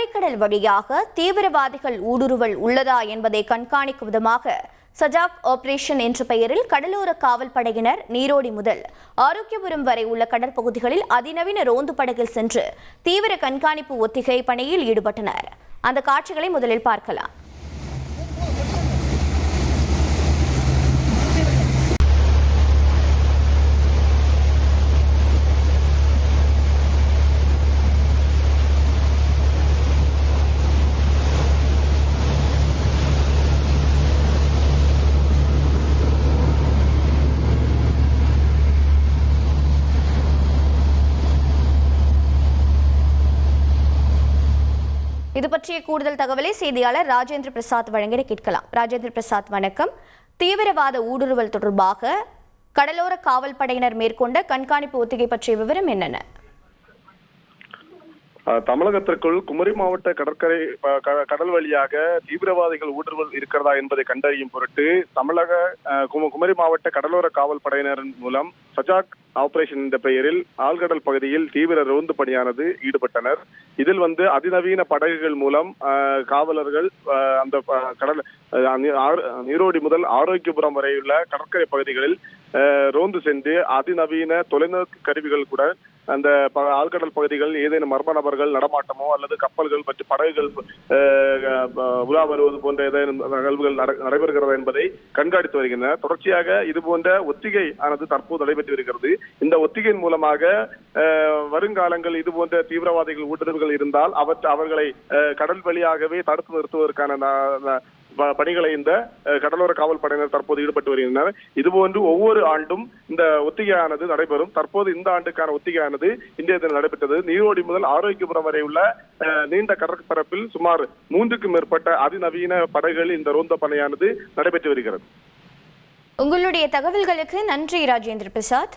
குமரிக்கடல் வழியாக தீவிரவாதிகள் ஊடுருவல் உள்ளதா என்பதை கண்காணிக்கும் விதமாக சஜாக் ஆபரேஷன் என்ற பெயரில் கடலோர காவல் படையினர் நீரோடி முதல் ஆரோக்கியபுரம் வரை உள்ள கடற்பகுதிகளில் அதிநவீன ரோந்து படகில் சென்று தீவிர கண்காணிப்பு ஒத்திகை பணியில் ஈடுபட்டனர். அந்த காட்சிகளை முதலில் பார்க்கலாம். இது பற்றிய கூடுதல் தகவலை செய்தியாளர் ராஜேந்திர பிரசாத் வழங்கிட கேட்கலாம். ராஜேந்திர பிரசாத் வணக்கம். தீவிரவாத ஊடுருவல் தொடர்பாக கடலோர காவல் படையினர் மேற்கொண்ட கண்காணிப்பு ஒத்திகை பற்றிய விவரம் என்னென்ன? தமிழகத்திற்குள் குமரி மாவட்ட கடற்கரை கடல் வழியாக தீவிரவாதிகள் ஊடுருவல் இருக்கிறதா என்பதை கண்டறியும் பொருட்டு தமிழக குமரி மாவட்ட கடலோர காவல் படையினரின் மூலம் சஜாக் ஆபரேஷன் என்ற பெயரில் ஆழ்கடல் பகுதியில் தீவிர ரோந்து பணியானது ஈடுபட்டனர். இதில் வந்து அதிநவீன படகுகள் மூலம் காவலர்கள் அந்த கடல் நீரோடி முதல் ஆரோக்கியபுரம் வரையுள்ள கடற்கரை பகுதிகளில் ரோந்து சென்று அதிநவீன தொலைநோக்கு கருவிகள் கூட அந்த ஆழ்கடல் பகுதிகள் ஏதேனும் மர்ம நபர்கள் நடமாட்டமோ அல்லது கப்பல்கள் மற்றும் படகுகள் உலா வருவது போன்ற ஏதேனும் நிகழ்வுகள் நட- நடைபெறுகிறதா என்பதை கண்காணித்து வருகின்றனர். தொடர்ச்சியாக இது போன்ற ஒத்திகை ஆனது தற்போது நடைபெற்று வருகிறது. இந்த ஒத்திகையின் மூலமாக வருங்காலங்கள் இது போன்ற தீவிரவாதிகள் ஊடுருவல்கள் இருந்தால் அவற்றை அவர்களை கடல் வழியாகவே தடுத்து நிறுத்துவதற்கான பணிகளை இந்த கடலோர காவல் படையினர் தற்போது ஈடுபட்டு வருகின்றனர். இதுபோன்று ஒவ்வொரு ஆண்டும் இந்த ஒத்திகையானது நடைபெறும். தற்போது இந்த ஆண்டுக்கான ஒத்திகையானது இந்திய தினம் நடைபெற்றது. நீரோடி முதல் ஆரோக்கியபுரம் வரை உள்ள அஹ், நீண்ட கடற்பரப்பில் சுமார் மூன்றுக்கும் மேற்பட்ட அதிநவீன படைகள் இந்த ரோந்த பணியானது நடைபெற்று வருகிறது. உங்களுடைய தகவல்களுக்கு நன்றி ராஜேந்திர பிரசாத்.